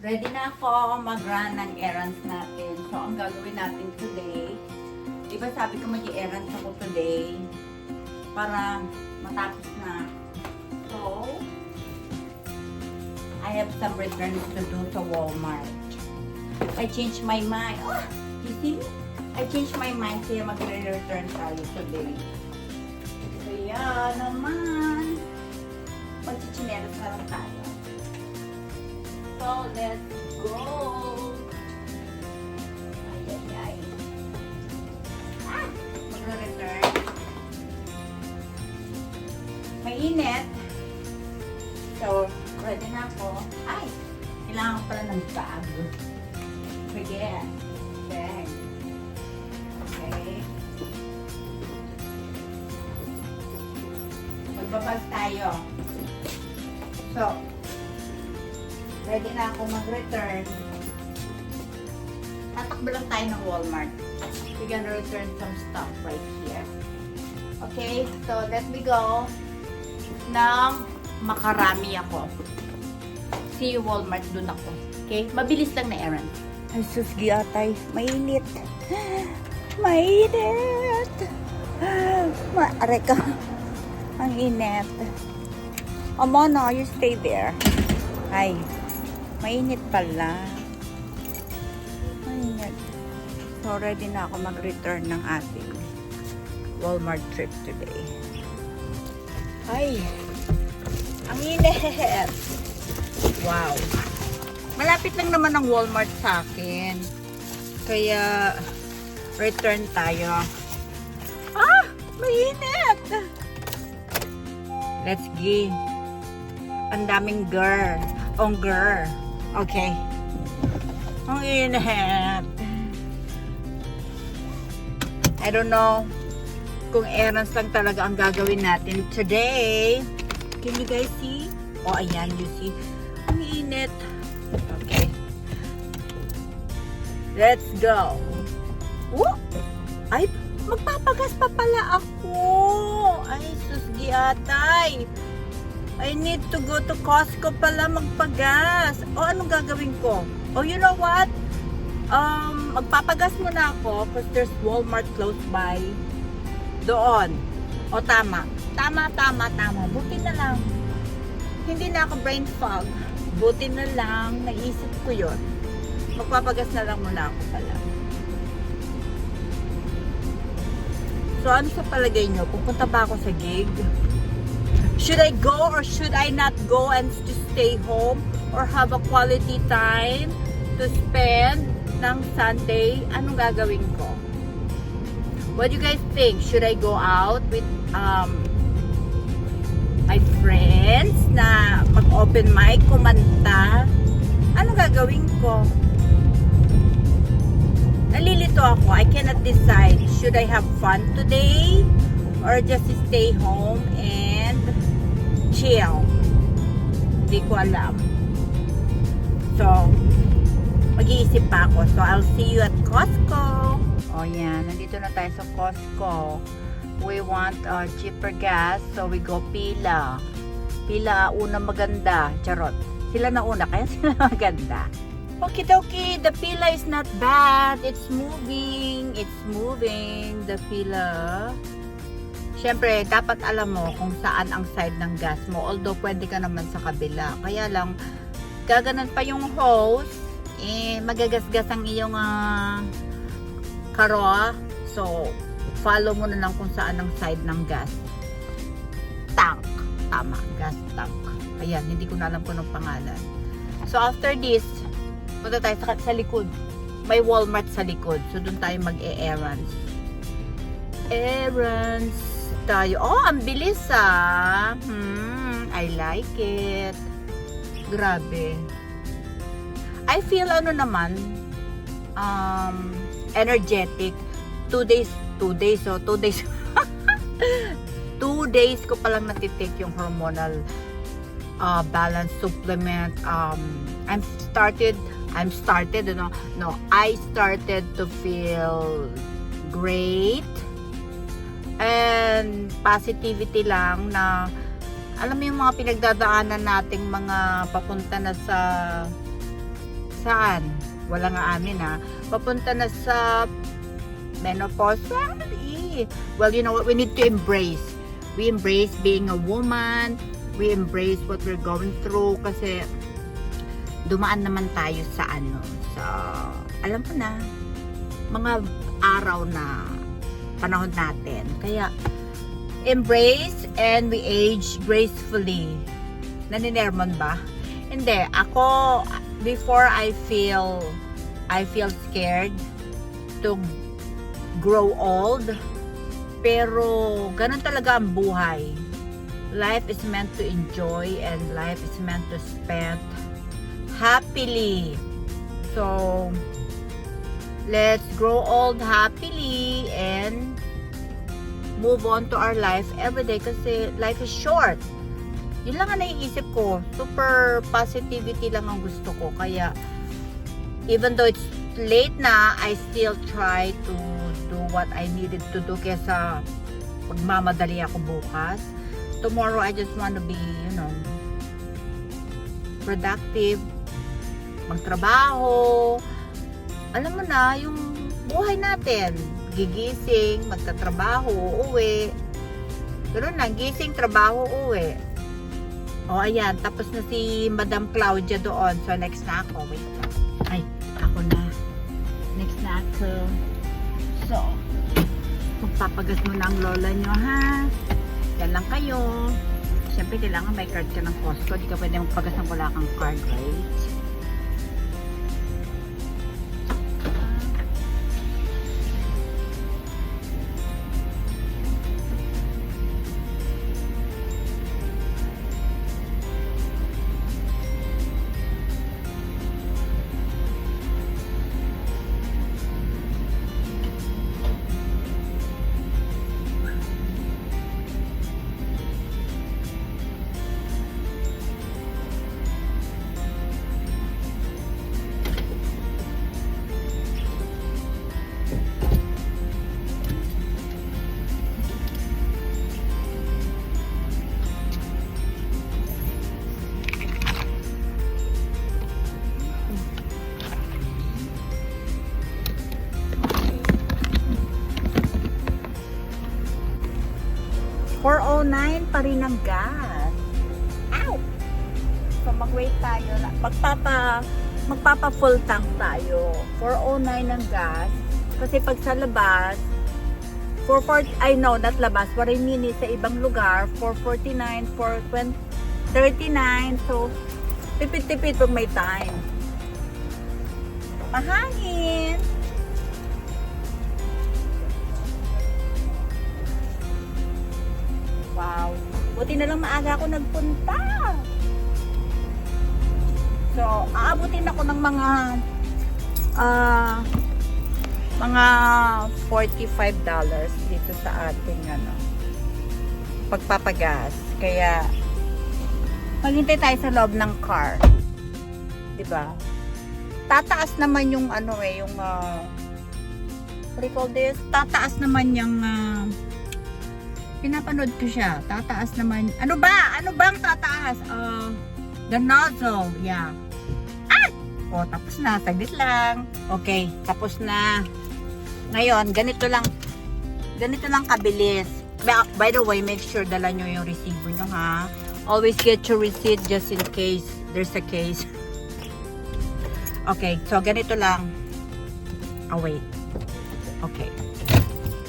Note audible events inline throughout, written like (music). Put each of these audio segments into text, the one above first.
Ready na ako mag-run ng errands natin. So, ang gagawin natin today, di ba sabi ko mag-errands ako today para matapos na. So, I have some returns to do sa Walmart. I changed my mind. Oh, you see? I changed my mind kaya magre-return tayo today. Kaya naman, magchichinelas na lang tayo. So, let's go! Ay, ay, ay. Ah! Magre-return. Mainit. So, ready na ako. Ay! Kailangan ko pala ng bag. Forget. Bag. Okay. Magbabag tayo. So, ready na ako mag-return. Tatakbo lang tayo ng Walmart. We're gonna return some stuff right here. Okay, so let me go ng makarami ako. See you Walmart, dun ako. Okay, mabilis lang na errand. Ay, sus, atay. Mainit. Mainit. Maare ka. Ang init. Amana, you stay there. Ay, mainit pala. Mainit. So, ready na ako mag-return ng ating Walmart trip today. Ay, ang init. Wow. Malapit lang naman ang Walmart sa akin. Kaya, return tayo. Ah! Mainit! Let's go. Ang daming girl. Ong girl. Okay. Ang init. I don't know kung errands lang talaga ang gagawin natin today. Can you guys see? Oh, ayan, you see. Ang init. Okay. Let's go. Oh! Ay, magpapagas pa pala ako. Ay, sus giatay. I need to go to Costco pala magpagas. O, anong gagawin ko? Oh, you know what? Um, magpapagas muna ako because there's Walmart close by. Doon. O, tama. Tama, tama, tama. Buti na lang. Hindi na ako brain fog. Buti na lang. Naisip ko yon. Magpapagas na lang muna ako pala. So, ano sa palagay nyo? Pupunta ba ako sa gig? Should I go or should I not go and just stay home or have a quality time to spend ng Sunday? Anong gagawin ko? What do you guys think? Should I go out with um, my friends na mag-open mic, kumanta? Anong gagawin ko? Nalilito ako. I cannot decide. Should I have fun today? Or just stay home and chill? Hindi ko alam. So, mag-iisip pa ako. So, I'll see you at Costco. O yan, nandito na tayo sa Costco. We want uh, cheaper gas, so we go pila. Pila, una maganda. Charot. Sila na una, kaya (laughs) sila maganda. Okay, okay. The pila is not bad. It's moving. It's moving. The pila. Siyempre, dapat alam mo kung saan ang side ng gas mo. Although, pwede ka naman sa kabila. Kaya lang, gaganan pa yung hose. Eh, magagasgas ang iyong ah, karo. So, follow mo na lang kung saan ang side ng gas. Tank. Tama, gas tank. Ayan, hindi ko na alam kung anong pangalan. So, after this, punta tayo sa, sa likod. May Walmart sa likod. So, doon tayo mag-e-errands. Errands tayo. Oh, ang bilis ah. Hmm, I like it. Grabe. I feel ano naman, um, energetic. Two days, two days, so two days. (laughs) two days ko palang natitake yung hormonal uh, balance supplement. Um, I'm started, I'm started, ano, no, I started to feel great and positivity lang na alam mo yung mga pinagdadaanan nating mga papunta na sa Saan? Wala nga amin ha. Papunta na sa menopause. Eh, Well, you know what? We need to embrace. We embrace being a woman. We embrace what we're going through kasi dumaan naman tayo sa ano, sa, alam mo na, mga araw na panahon natin. Kaya, embrace and we age gracefully. Naninermon ba? Hindi. Ako, before I feel, I feel scared to grow old. Pero, ganun talaga ang buhay. Life is meant to enjoy and life is meant to spend happily. So, let's grow old happily and move on to our life every day kasi life is short. Yun lang ang naiisip ko. Super positivity lang ang gusto ko. Kaya, even though it's late na, I still try to do what I needed to do kesa magmamadali ako bukas. Tomorrow, I just want to be, you know, productive, magtrabaho. Alam mo na, yung buhay natin, gigising, magtatrabaho, uuwi. Ganun na, gising, trabaho, uuwi. O, ayan, tapos na si Madam Claudia doon. So, next na ako. Wait lang. Ay, ako na. Next na ako. So, magpapagas mo ang lola nyo, ha? Yan lang kayo. Siyempre, kailangan may card ka ng Costco. Di ka pwede magpagas ng wala kang card, right? Rin ang gas. Ow! So, mag-wait tayo. na- Magpapa, magpapa full tank tayo. 409 ang gas. Kasi pag sa labas, 440, I know, not labas, Warimini sa ibang lugar, 449, 420, 39. So, tipid-tipid pag may time. Mahangin! Wow. Buti na lang maaga ako nagpunta. So, aabutin ako ng mga ah mga $45 dito sa ating ano pagpapagas. Kaya maghintay tayo sa loob ng car. ba? Tataas naman yung ano eh, yung uh, what this? Tataas naman yung ah, pinapanood ko siya. Tataas naman. Ano ba? Ano bang tataas? Uh, the nozzle. Yeah. Ah! O, tapos na. Saglit lang. Okay, tapos na. Ngayon, ganito lang. Ganito lang kabilis. By, by the way, make sure dala nyo yung resibo nyo, ha? Always get your receipt just in case there's a case. (laughs) Okay, so ganito lang. Oh, wait. Okay.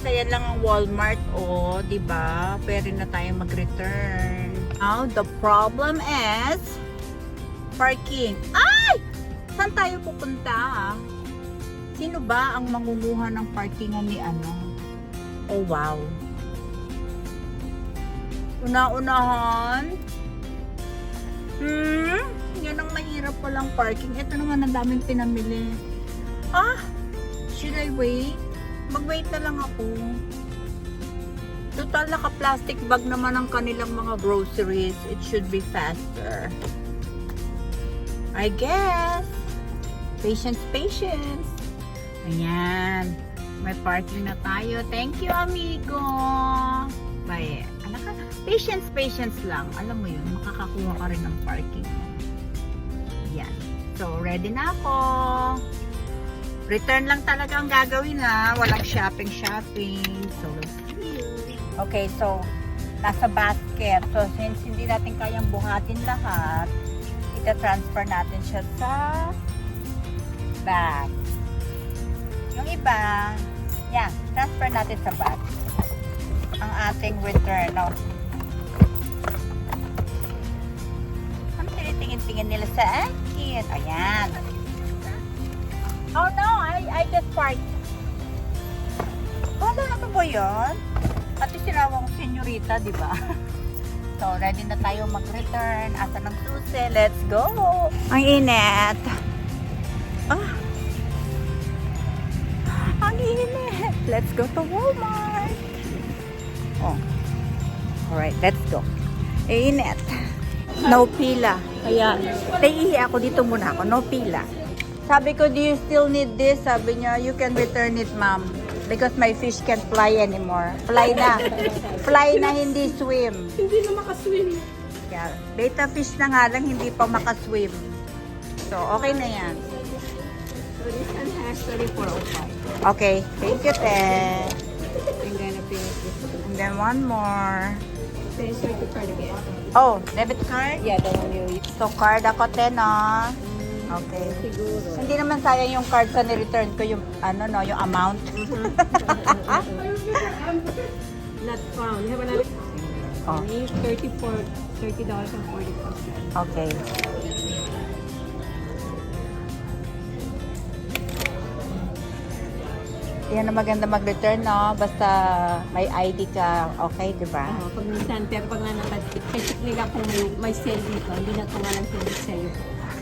So, yan lang ang Walmart, oh, di ba? Pwede na tayo mag-return. Now, the problem is parking. Ay! Saan tayo pupunta? Sino ba ang mangunguha ng parking ni ano? Oh, wow. Una-unahan. Hmm? Yan ang mahirap palang parking. Ito naman ang daming pinamili. Ah! Should I wait? Mag-wait na lang ako. Total naka-plastic bag naman ang kanilang mga groceries. It should be faster. I guess. Patience, patience. Ayan. May parking na tayo. Thank you, amigo. Bye. Anak ka, patience, patience lang. Alam mo yun, makakakuha ka rin ng parking mo. Yan. So, ready na ako. Return lang talaga ang gagawin ha. Walang shopping-shopping. So. Okay, so, nasa basket. So, since hindi natin kayang buhatin lahat, ita-transfer natin siya sa bag. Yung iba, yan, transfer natin sa bag. Ang ating return. No? Ano tinitingin-tingin nila sa akin? Ayan. Oh no, I, I just parked. Wala ano ba yun? Pati sinawang senyorita, di ba? (laughs) So, ready na tayo mag-return. Asa ng susi? Let's go! Ang init. Ah! Ang init. Let's go to Walmart. Oh. Alright, let's go. Init. No pila. Kaya, naiihi ako dito muna ako. No pila. Sabi ko, do you still need this? Sabi niya, you can return it, ma'am. Because my fish can't fly anymore. Fly na. (laughs) Fly na, hindi swim. Hindi na makaswim. Yeah. Beta fish na nga lang, hindi pa makaswim. So, okay na yan. So this one has 3405. Okay. Thank you, te. I'm gonna pay this one. And then one more. Then start the card again. Oh, debit card? Yeah, the one you So, card ako, te, no? Okay. Siguro. Hindi naman sayang yung card sa ni-return ko yung, ano, no, yung amount. (laughs) Not found. Have another oh, Only 34 $30 and 40 cents. okay. Yan ang maganda mag-return, no? Basta may ID ka, okay, di ba? Oo, pag minsan, pero pag nga nakachip nila kung may, may sale dito, hindi na ito nga lang sa'yo.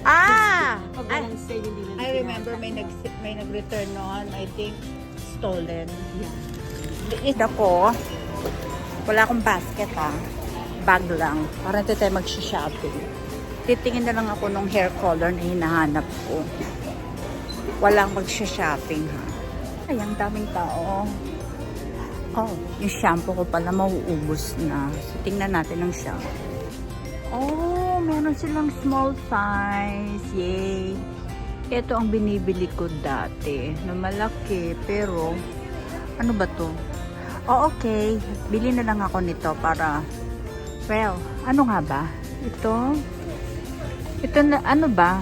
Ah! Sale, hindi na I remember may nag may nag-return noon, I think stolen. Yeah. Ito ko, wala akong basket ha. Bag lang. Para hindi tayo mag-shopping. Titingin na lang ako nung hair color na hinahanap ko. Walang mag-shopping ha. Ay, ang daming tao. Oh, yung shampoo ko pala mauubos na. So, tingnan natin ang shampoo. Oh, meron silang small size. Yay! Ito ang binibili ko dati na malaki. Pero, ano ba to? Oh, okay. Bili na lang ako nito para, well, ano nga ba? Ito? Ito na, ano ba?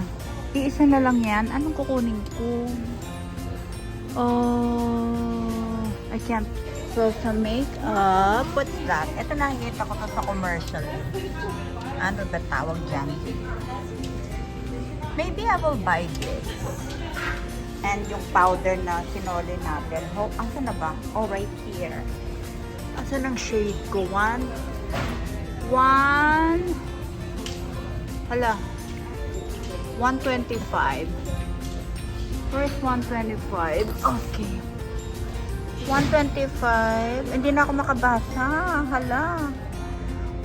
Iisa na lang yan. Anong kukunin ko? Oh, I can't. So, sa makeup, what's that? Ito nakikita ko to sa commercial. Ano ba tawag dyan? Maybe I will buy this. And yung powder na sinoli natin. Oh, asa na ba? Oh, right here. Asa ng shade ko? One. One. Hala. 125. Where's 125? Okay. 125. Hindi na ako makabasa. Hala.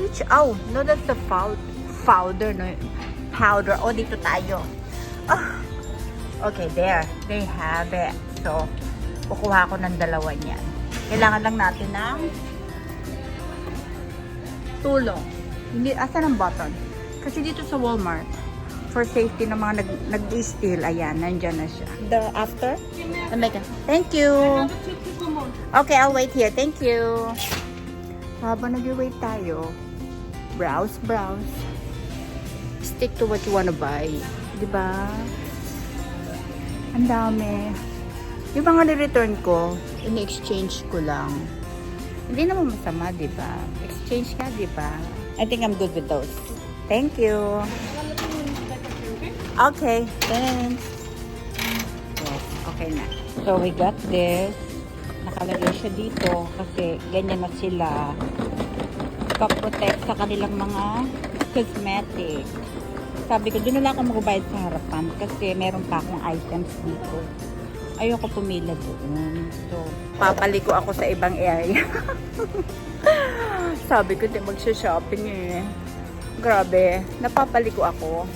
Which, oh, no, that's the foul, powder, no? Powder. Oh, dito tayo. Ah. Okay, there. They have it. So, kukuha ko ng dalawa niyan. Kailangan lang natin ng tulong. Hindi, asan ang button? Kasi dito sa Walmart, for safety ng mga nag, nag-steal, ayan, nandyan na siya. The after? The makeup. Thank you. Okay, I'll wait here. Thank you. Habang nag-wait tayo, browse, browse. Stick to what you wanna buy. Di ba? Ang dami. Yung mga ni-return ko, ini-exchange ko lang. Hindi naman masama, di ba? Exchange ka, di ba? I think I'm good with those. Thank you. Okay, thanks. Yes, okay na. So, we got this. Nakalagay siya dito kasi ganyan na sila pa-protect sa kanilang mga cosmetic. Sabi ko, doon na lang ako magbayad sa harapan kasi meron pa akong items dito. Ayoko pumila doon. So, papaliko ako sa ibang area. (laughs) Sabi ko, di magsha-shopping eh. Grabe, napapaliko ako.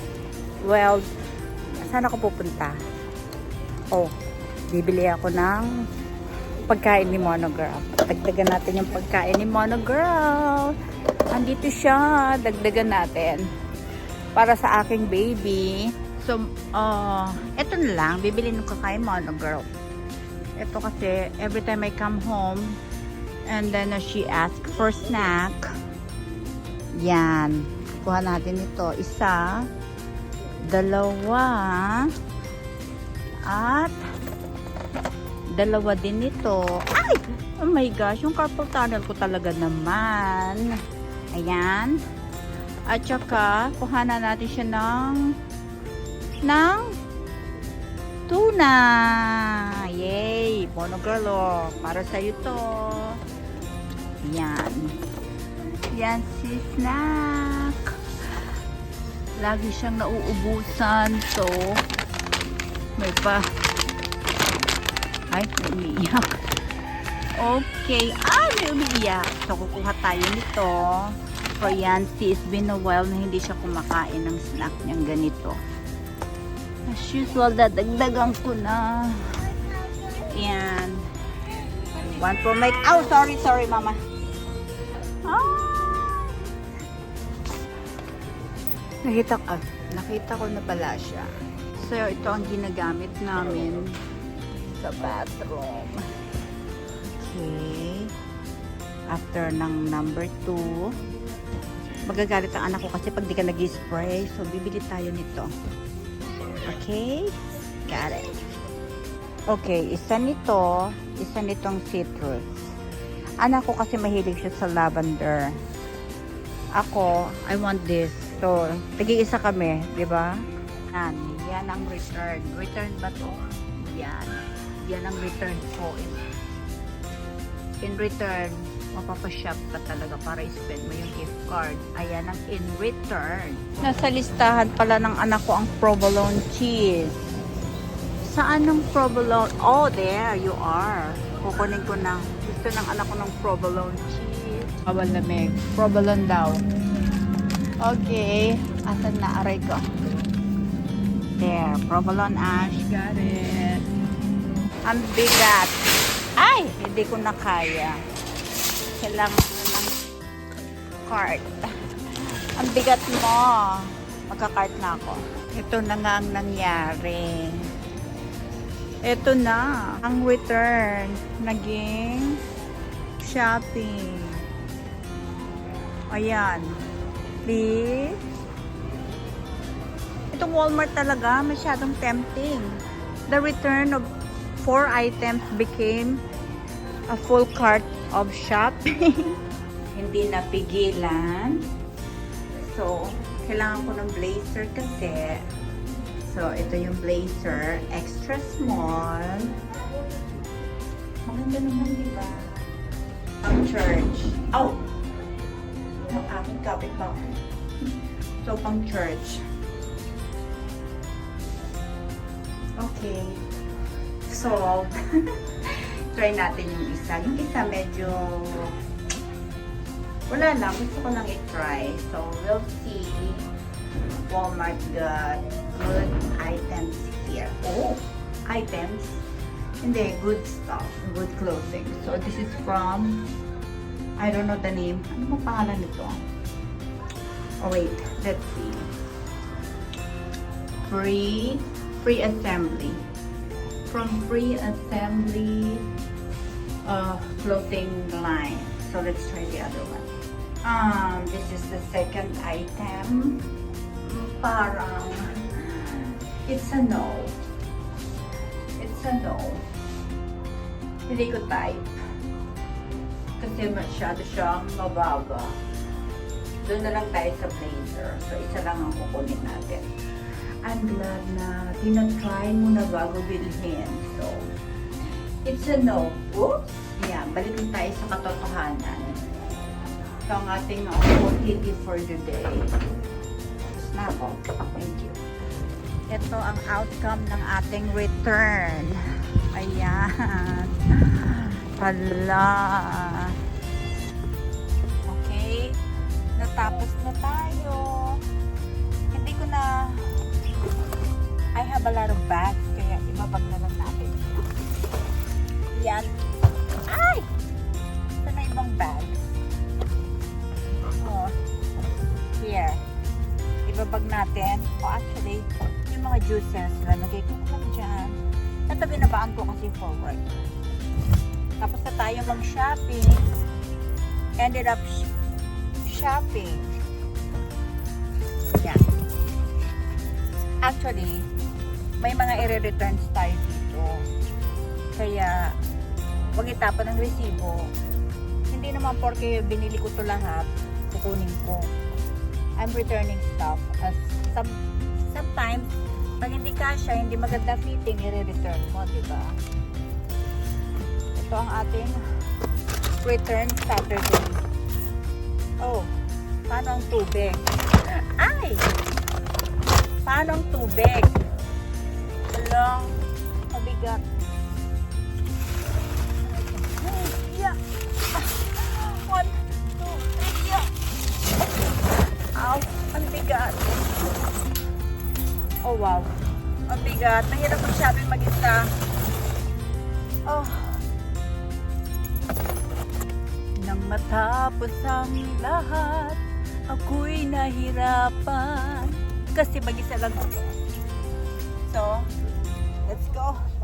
Well, saan ako pupunta? Oh, bibili ako ng pagkain ni Monograph. Dagdagan natin yung pagkain ni Monograph. Andito siya. Dagdagan natin. Para sa aking baby. So, uh, eto na lang. Bibili ng kakain mo, no, girl. Ito kasi, every time I come home, and then uh, she ask for snack. Yan. Kuha natin ito. Isa, dalawa, at dalawa din ito. Ay! Oh my gosh, yung carpal tunnel ko talaga naman. Ayan. At saka, kuhanan natin siya ng ng tuna. Yay! Bono girl, oh. Para sa'yo to. Yan. Yan si snack. Lagi siyang nauubusan. So, may pa. Ay, umiiyak. Okay. Ah, may umiiyak. So, kukuha tayo nito. So, yan. Si It's been a while na hindi siya kumakain ng snack niyang ganito. As usual, dadagdagan ko na. Yan. One for my... Oh, sorry, sorry, mama. Ah! Nakita ko, ah, nakita ko na pala siya. So, ito ang ginagamit namin sa bathroom. Okay. After ng number 2, magagalit ang anak ko kasi pag di ka nag-spray. So, bibili tayo nito. Okay? Got it. Okay, isa nito, isa nitong citrus. Anak ko kasi mahilig siya sa lavender. Ako, I want this. So, tagi-isa kami, di ba? Yan, yan ang return. Return ba to? Yan. Yan ang return ko. In, in return, mapapashop ka talaga para i-spend mo yung gift card. Ayan ang in return. Nasa listahan pala ng anak ko ang provolone cheese. Saan ang provolone? Oh, there you are. Kukunin ko na. Gusto ng anak ko ng provolone cheese. Bawal lamig. Provolone daw. Okay. Asan na? Aray ko. There. Provolone ash. Got it. Ang bigat. Ay! Hindi ko na kaya. Kailangan ko ng cart. Ang bigat mo. Magka-cart na ako. Ito na nga ang nangyari. Ito na. Ang return. Naging shopping. Ayan. Please. Itong Walmart talaga, masyadong tempting. The return of four items became a full cart of shopping. (laughs) Hindi napigilan. So, kailangan ko ng blazer kasi. So, ito yung blazer. Extra small. Maganda naman, di ba? Ang church. Oh! Ang aking kapit ba? (laughs) So, pang church. Okay. So, (laughs) try natin yung isa. Yung isa medyo wala lang. Gusto ko lang i-try. So, we'll see. Walmart got good items here. Oh, items. Hindi, good stuff. Good clothing. So, this is from, I don't know the name. Ano mo pangalan nito? Oh, wait. Let's see. Free, free assembly. From free assembly uh, clothing line. So, let's try the other one. Um, this is the second item. Parang, it's a no. It's a no. Hindi ko type. Kasi masyado siyang mababa. Doon na lang tayo sa blazer. So, isa lang ang kukunin natin. I'm glad na tinatry mo na bago bilhin. So, it's a no. Oops! Yeah, balik tayo sa katotohanan. Ito ang ating opportunity for the day. Tapos na ako. Thank you. Ito ang outcome ng ating return. Ayan. (laughs) Hala. Okay. Natapos na tayo. Hindi ko na I have a lot of bags kaya ibabag na lang natin. Yan. Ay! Ito na ibang bags. Oh. Here. Ibabag natin. O actually, yung mga juices. Lalagay ko lang dyan. Ito binabaan ko kasi forward. Tapos na tayo mag-shopping. Ended up sh- shopping. Yan. Actually, may mga i-returns tayo dito. Kaya, huwag itapon ng resibo. Hindi naman porke binili ko to lahat, kukunin ko. I'm returning stuff as some, sometimes pag hindi kasya, hindi maganda fitting, i-return mo, di ba? Ito ang ating return Saturday. Oh, paano ang tubig? (laughs) Ay! Paano ang tubig? Hello? Mabigat. Yeah. One, two, three, yeah. Ow, ang bigat. Oh, wow. Ang bigat. Mahirap mag-shopping mag-isa. Oh. Nang matapos ang lahat, ako'y nahirapan. Kasi mag-isa lang ako. So, go.